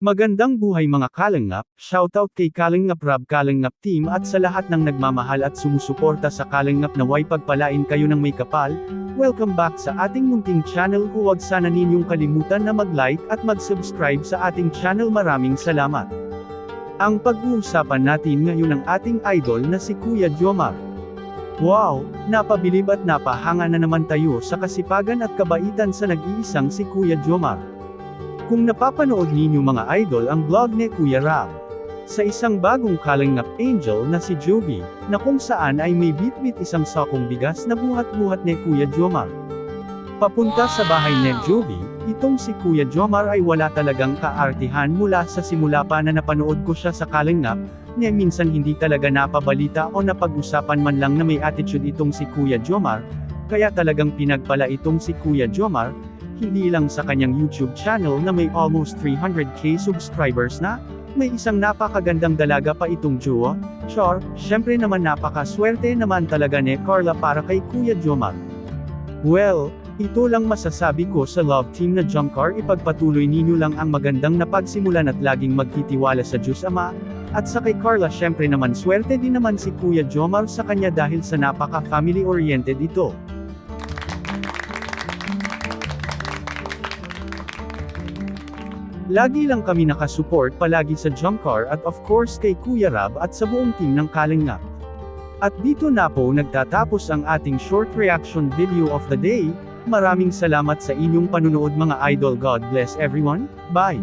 Magandang buhay mga kalingap, shoutout kay Kalingap Rab Kalingap Team at sa lahat ng nagmamahal at sumusuporta sa Kalingap na way pagpalain kayo ng may kapal. Welcome back sa ating munting channel huwag sana ninyong kalimutan na mag-like at mag-subscribe sa ating channel maraming salamat. Ang pag-uusapan natin ngayon ng ating idol na si Kuya Jomar. Wow, napabilib at napahanga na naman tayo sa kasipagan at kabaitan sa nag-iisang si Kuya Jomar. Kung napapanood ninyo mga idol ang vlog ni Kuya Rab, sa isang bagong kalingap angel na si Jovi, na kung saan ay may bitbit isang sakong bigas na buhat-buhat ni Kuya Jomar. Papunta sa bahay ni Jovi, itong si Kuya Jomar ay wala talagang kaartihan mula sa simula pa na napanood ko siya sa kalingap, niya minsan hindi talaga napabalita o napag-usapan man lang na may attitude itong si Kuya Jomar, kaya talagang pinagpala itong si Kuya Jomar, hindi lang sa kanyang YouTube channel na may almost 300k subscribers na, may isang napakagandang dalaga pa itong Jowa, Char, syempre naman napakaswerte naman talaga ni Carla para kay Kuya Jomar. Well, ito lang masasabi ko sa love team na Jumcar ipagpatuloy ninyo lang ang magandang napagsimulan at laging magtitiwala sa Diyos Ama, at sa kay Carla syempre naman swerte din naman si Kuya Jomar sa kanya dahil sa napaka-family oriented ito. Lagi lang kami nakasupport palagi sa Jumcar at of course kay Kuya Rab at sa buong team ng Kalingap. At dito na po nagtatapos ang ating short reaction video of the day, maraming salamat sa inyong panunood mga idol God bless everyone, bye!